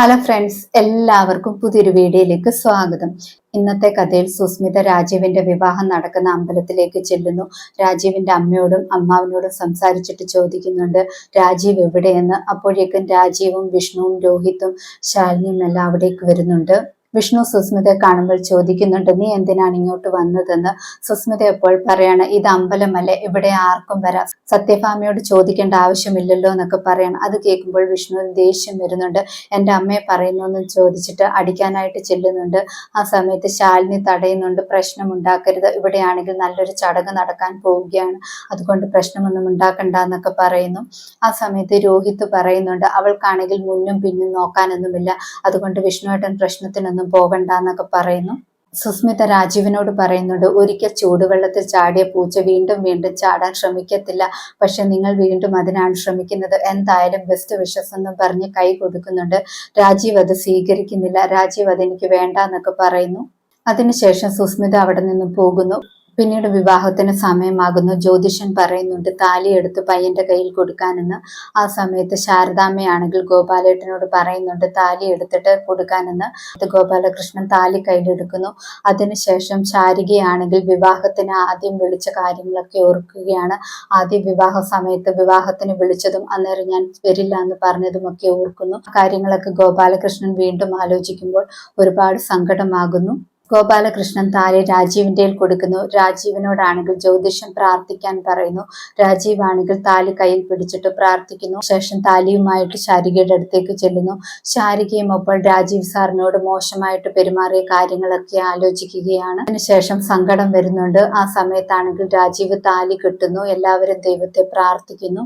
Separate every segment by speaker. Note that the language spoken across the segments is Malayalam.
Speaker 1: ഹലോ ഫ്രണ്ട്സ് എല്ലാവർക്കും പുതിയൊരു വീഡിയോയിലേക്ക് സ്വാഗതം. ഇന്നത്തെ കഥയിൽ സുസ്മിത രാജീവിന്റെ വിവാഹം നടക്കുന്ന അമ്പലത്തിലേക്ക് ചെല്ലുന്നു. രാജീവിന്റെ അമ്മയോടും അമ്മാവിനോടും സംസാരിച്ചിട്ട് ചോദിക്കുന്നുണ്ട് രാജീവ് എവിടെയെന്ന്? അപ്പോഴേക്കും രാജീവും വിഷ്ണുവും രോഹിത്തും ശാലിനിയും എല്ലാം അവിടേക്ക് വരുന്നുണ്ട്. വിഷ്ണു സുസ്മിതയെ കാണുമ്പോൾ ചോദിക്കുന്നുണ്ട് നീ എന്തിനാണ് ഇങ്ങോട്ട് വന്നതെന്ന്? സുസ്മിത എപ്പോൾ പറയാണ് ഇത് അമ്പലമല്ലേ ഇവിടെ ആർക്കും വരാം. സത്യഭാമയോട് ചോദിക്കേണ്ട ആവശ്യമില്ലല്ലോ എന്നൊക്കെ പറയണം. അത് കേൾക്കുമ്പോൾ വിഷ്ണു ദേഷ്യം വരുന്നുണ്ട്. എന്റെ അമ്മയെ പറയുന്നു എന്ന് ചോദിച്ചിട്ട് അടിക്കാനായിട്ട് ചെല്ലുന്നുണ്ട്. ആ സമയത്ത് ശാലിനി തടയുന്നുണ്ട്. പ്രശ്നം ഉണ്ടാക്കരുത് ഇവിടെയാണെങ്കിൽ നല്ലൊരു ചടങ്ങ് നടക്കാൻ പോവുകയാണ്. അതുകൊണ്ട് പ്രശ്നമൊന്നും ഉണ്ടാക്കണ്ട എന്നൊക്കെ പറയുന്നു. ആ സമയത്ത് രോഹിത് പറയുന്നുണ്ട് അവൾക്കാണെങ്കിൽ മുന്നും പിന്നും നോക്കാനൊന്നുമില്ല. അതുകൊണ്ട് വിഷ്ണുവേട്ടൻ പ്രശ്നത്തിനൊന്നും ഒന്നും പോകണ്ട എന്നൊക്കെ പറയുന്നു. സുസ്മിത രാജീവിനോട് പറയുന്നുണ്ട് ഒരിക്കൽ ചൂടുവെള്ളത്തിൽ ചാടിയ പൂച്ച വീണ്ടും വീണ്ടും ചാടാൻ ശ്രമിക്കത്തില്ല. പക്ഷെ നിങ്ങൾ വീണ്ടും അതിനാണ് ശ്രമിക്കുന്നത്. എന്തായാലും ബെസ്റ്റ് വിഷസ് എന്നും പറഞ്ഞ് കൈ കൊടുക്കുന്നുണ്ട്. രാജീവ് അത് സ്വീകരിക്കുന്നില്ല. രാജീവ് അതെനിക്ക് വേണ്ട എന്നൊക്കെ പറയുന്നു. അതിനുശേഷം സുസ്മിത അവിടെ നിന്നും പോകുന്നു. പിന്നീട് വിവാഹത്തിന് സമയമാകുന്നു. ജ്യോതിഷൻ പറയുന്നുണ്ട് താലി എടുത്ത് പയ്യന്റെ കയ്യിൽ കൊടുക്കാനെന്ന്. ആ സമയത്ത് ശാരദാമ്മയാണെങ്കിൽ ഗോപാലേട്ടനോട് പറയുന്നുണ്ട് താലി എടുത്തിട്ട് കൊടുക്കാനെന്ന്. ഗോപാലകൃഷ്ണൻ താലി കയ്യിലെടുക്കുന്നു. അതിനുശേഷം ശാരികയാണെങ്കിൽ വിവാഹത്തിന് ആദ്യം വിളിച്ച കാര്യങ്ങളൊക്കെ ഓർക്കുകയാണ്. ആദ്യ വിവാഹ സമയത്ത് വിവാഹത്തിന് വിളിച്ചതും അന്നേരം ഞാൻ വരില്ല എന്ന് പറഞ്ഞതുമൊക്കെ ഓർക്കുന്നു. കാര്യങ്ങളൊക്കെ ഗോപാലകൃഷ്ണൻ വീണ്ടും ആലോചിക്കുമ്പോൾ ഒരുപാട് സങ്കടമാകുന്നു. ഗോപാലകൃഷ്ണൻ താരെ രാജീവിന്റെ കൊടുക്കുന്നു. രാജീവിനോടാണെങ്കിൽ ജ്യോതിഷം പ്രാർത്ഥിക്കാൻ പറയുന്നു. രാജീവ് ആണെങ്കിൽ താലി കയ്യിൽ പിടിച്ചിട്ട് പ്രാർത്ഥിക്കുന്നു. ശേഷം താലിയുമായിട്ട് ശാരികയുടെ അടുത്തേക്ക് ചെല്ലുന്നു. ശാരികയും അപ്പോൾ രാജീവ് സാറിനോട് മോശമായിട്ട് പെരുമാറിയ കാര്യങ്ങളൊക്കെ ആലോചിക്കുകയാണ്. അതിനുശേഷം സങ്കടം വരുന്നുണ്ട്. ആ സമയത്താണെങ്കിൽ രാജീവ് താലി കിട്ടുന്നു. എല്ലാവരും ദൈവത്തെ പ്രാർത്ഥിക്കുന്നു.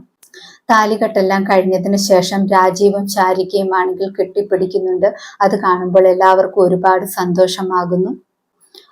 Speaker 1: താലികെട്ടെല്ലാം കഴിഞ്ഞതിന് ശേഷം രാജീവും ചാരികയും ആണെങ്കിൽ കെട്ടിപ്പിടിക്കുന്നുണ്ട്. അത് കാണുമ്പോൾ എല്ലാവർക്കും ഒരുപാട് സന്തോഷമാകുന്നു.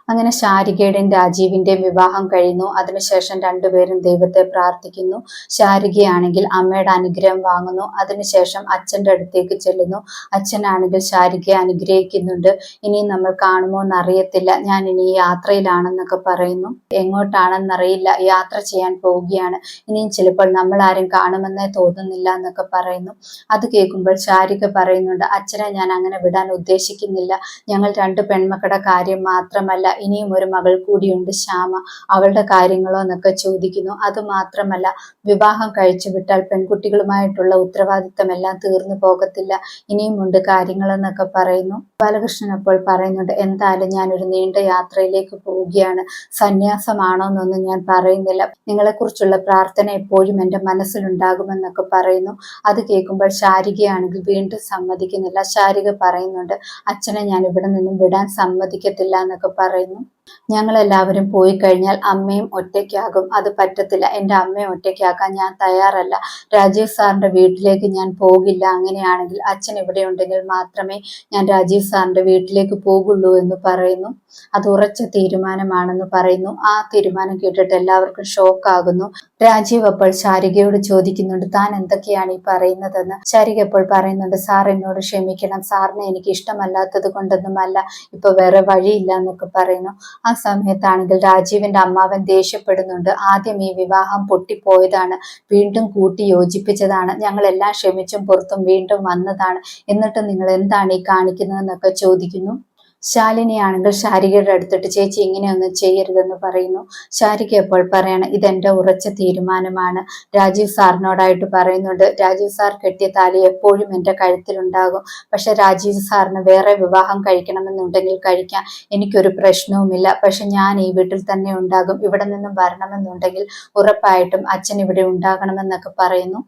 Speaker 1: അങ്ങനെ ശാരികയുടെയും രാജീവിന്റെയും വിവാഹം കഴിയുന്നു. അതിനുശേഷം രണ്ടുപേരും ദൈവത്തെ പ്രാർത്ഥിക്കുന്നു. ശാരികയാണെങ്കിൽ അമ്മയുടെ അനുഗ്രഹം വാങ്ങുന്നു. അതിനുശേഷം അച്ഛന്റെ അടുത്തേക്ക് ചെല്ലുന്നു. അച്ഛനാണെങ്കിൽ ശാരികയെ അനുഗ്രഹിക്കുന്നുണ്ട്. ഇനി നമ്മൾ കാണുമോ എന്നറിയത്തില്ല. ഞാൻ ഇനി യാത്രയിലാണെന്നൊക്കെ പറയുന്നു. എങ്ങോട്ടാണെന്നറിയില്ല. യാത്ര ചെയ്യാൻ പോവുകയാണ്. ഇനിയും ചിലപ്പോൾ നമ്മൾ ആരും കാണുമെന്നേ തോന്നുന്നില്ല എന്നൊക്കെ പറയുന്നു. അത് കേൾക്കുമ്പോൾ ശാരിക പറയുന്നുണ്ട് അച്ഛനെ ഞാൻ അങ്ങനെ വിടാൻ ഉദ്ദേശിക്കുന്നില്ല. ഞങ്ങൾ രണ്ട് പെൺമക്കളുടെ കാര്യം മാത്രമല്ല. ഇനിയും ഒരു മകൾ കൂടിയുണ്ട് ശ്യാമ. അവളുടെ കാര്യങ്ങളോ എന്നൊക്കെ ചോദിക്കുന്നു. അത് മാത്രമല്ല വിവാഹം കഴിച്ചു വിട്ടാൽ പെൺകുട്ടികളുമായിട്ടുള്ള ഉത്തരവാദിത്തം എല്ലാം തീർന്നു പോകത്തില്ല. ഇനിയും ഉണ്ട് കാര്യങ്ങളെന്നൊക്കെ പറയുന്നു. ബാലകൃഷ്ണൻ അപ്പോൾ പറയുന്നുണ്ട് എന്തായാലും ഞാൻ ഒരു നീണ്ട യാത്രയിലേക്ക് പോവുകയാണ്. സന്യാസമാണോ എന്നൊന്നും ഞാൻ പറയുന്നില്ല. നിങ്ങളെക്കുറിച്ചുള്ള പ്രാർത്ഥന എപ്പോഴും എന്റെ മനസ്സിലുണ്ടാകുമെന്നൊക്കെ പറയുന്നു. അത് കേൾക്കുമ്പോൾ ശാരികയാണെങ്കിൽ വീണ്ടും സമ്മതിക്കുന്നില്ല. ശാരിക പറയുന്നുണ്ട് അച്ഛനെ ഞാൻ ഇവിടെ നിന്നും വിടാൻ സമ്മതിക്കത്തില്ല എന്നൊക്കെ പറയുന്നു. Rennes ഞങ്ങളെല്ലാവരും പോയി കഴിഞ്ഞാൽ അമ്മയും ഒറ്റയ്ക്കാകും. അത് പറ്റത്തില്ല. എന്റെ അമ്മയെ ഒറ്റയ്ക്കാക്കാൻ ഞാൻ തയ്യാറല്ല. രാജീവ് സാറിന്റെ വീട്ടിലേക്ക് ഞാൻ പോകില്ല. അങ്ങനെയാണെങ്കിൽ അച്ഛൻ ഇവിടെ ഉണ്ടെങ്കിൽ മാത്രമേ ഞാൻ രാജീവ് സാറിന്റെ വീട്ടിലേക്ക് പോകുള്ളൂ എന്ന് പറയുന്നു. അത് ഉറച്ച തീരുമാനമാണെന്ന് പറയുന്നു. ആ തീരുമാനം കേട്ടിട്ട് എല്ലാവർക്കും ഷോക്കാകുന്നു. രാജീവ് അപ്പോൾ ശാരികയോട് ചോദിക്കുന്നുണ്ട് താൻ എന്തൊക്കെയാണ് ഈ പറയുന്നതെന്ന്? ശാരിക അപ്പോൾ പറയുന്നുണ്ട് സാർ എന്നോട് ക്ഷമിക്കണം. സാറിനെ എനിക്ക് ഇഷ്ടമല്ലാത്തത് കൊണ്ടൊന്നുമല്ല. ഇപ്പൊ വേറെ വഴിയില്ല എന്നൊക്കെ പറയുന്നു. ആ സമയത്താണെങ്കിൽ രാജീവിന്റെ അമ്മാവൻ ദേഷ്യപ്പെടുന്നുണ്ട്. ആദ്യം ഈ വിവാഹം പൊട്ടിപ്പോയതാണ്. വീണ്ടും കൂട്ടി യോജിപ്പിച്ചതാണ്. ഞങ്ങൾ എല്ലാം ക്ഷമിച്ചും പുറത്തും വീണ്ടും വന്നതാണ്. എന്നിട്ട് നിങ്ങൾ എന്താണ് ഈ കാണിക്കുന്നതെന്നൊക്കെ ചോദിക്കുന്നു. ശാലിനിയാണെങ്കിൽ ശാരികയുടെ അടുത്തിട്ട് ചേച്ചി ഇങ്ങനെയൊന്നും ചെയ്യരുതെന്ന് പറയുന്നു. ശാരിക എപ്പോൾ പറയണം ഇതെന്റെ ഉറച്ച തീരുമാനമാണ്. രാജീവ് സാറിനോടായിട്ട് പറയുന്നുണ്ട് രാജീവ് സാർ കെട്ടിയ താലി എപ്പോഴും എന്റെ കഴുത്തിലുണ്ടാകും. പക്ഷെ രാജീവ് സാറിന് വേറെ വിവാഹം കഴിക്കണമെന്നുണ്ടെങ്കിൽ കഴിക്കാം. എനിക്കൊരു പ്രശ്നവുമില്ല. പക്ഷെ ഞാൻ ഈ വീട്ടിൽ തന്നെ ഉണ്ടാകും. ഇവിടെ നിന്നും വരണമെന്നുണ്ടെങ്കിൽ ഉറപ്പായിട്ടും അച്ഛൻ ഇവിടെ ഉണ്ടാകണമെന്നൊക്കെ പറയുന്നു.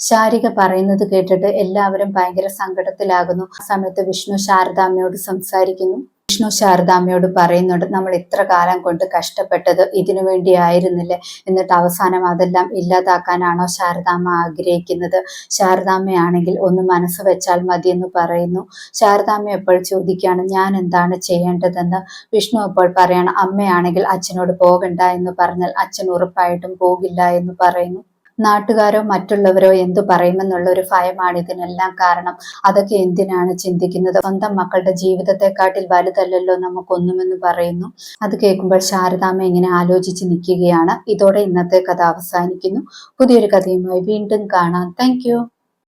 Speaker 1: ശാരിക പറയുന്നത് കേട്ടിട്ട് എല്ലാവരും ഭയങ്കര സങ്കടത്തിലാകുന്നു. ആ സമയത്ത് വിഷ്ണു ശാരദാമ്മയോട് സംസാരിക്കുന്നു. വിഷ്ണു ശാരദാമ്മയോട് പറയുന്നുണ്ട് നമ്മൾ ഇത്ര കാലം കൊണ്ട് കഷ്ടപ്പെട്ടത് ഇതിനു വേണ്ടിയായിരുന്നില്ലേ? എന്നിട്ട് അവസാനം അതെല്ലാം ഇല്ലാതാക്കാനാണോ ശാരദാമ്മ ആഗ്രഹിക്കുന്നത്? ശാരദാമ്മയാണെങ്കിൽ ഒന്ന് മനസ്സ് വെച്ചാൽ മതി എന്ന് പറയുന്നു. ശാരദാമ്മ എപ്പോൾ ചോദിക്കുകയാണ് ഞാൻ എന്താണ് ചെയ്യേണ്ടതെന്ന്? വിഷ്ണു അപ്പോൾ പറയണം അമ്മയാണെങ്കിൽ അച്ഛനോട് പോകണ്ട എന്ന് പറഞ്ഞാൽ അച്ഛൻ ഉറപ്പായിട്ടും പോകില്ല എന്ന് പറയുന്നു. നാട്ടുകാരോ മറ്റുള്ളവരോ എന്തു പറയുമെന്നുള്ള ഒരു ഭയമാണ് ഇതിനെല്ലാം കാരണം. അതൊക്കെ എന്തിനാണ് ചിന്തിക്കുന്നത്? സ്വന്തം മക്കളുടെ ജീവിതത്തെക്കാട്ടിൽ വലുതല്ലല്ലോ നമുക്കൊന്നുമെന്ന് പറയുന്നു. അത് കേൾക്കുമ്പോൾ ശാരദാമ്മ ഇങ്ങനെ ആലോചിച്ച് നിൽക്കുകയാണ്. ഇതോടെ ഇന്നത്തെ കഥ അവസാനിക്കുന്നു. പുതിയൊരു കഥയുമായി വീണ്ടും കാണാം. താങ്ക്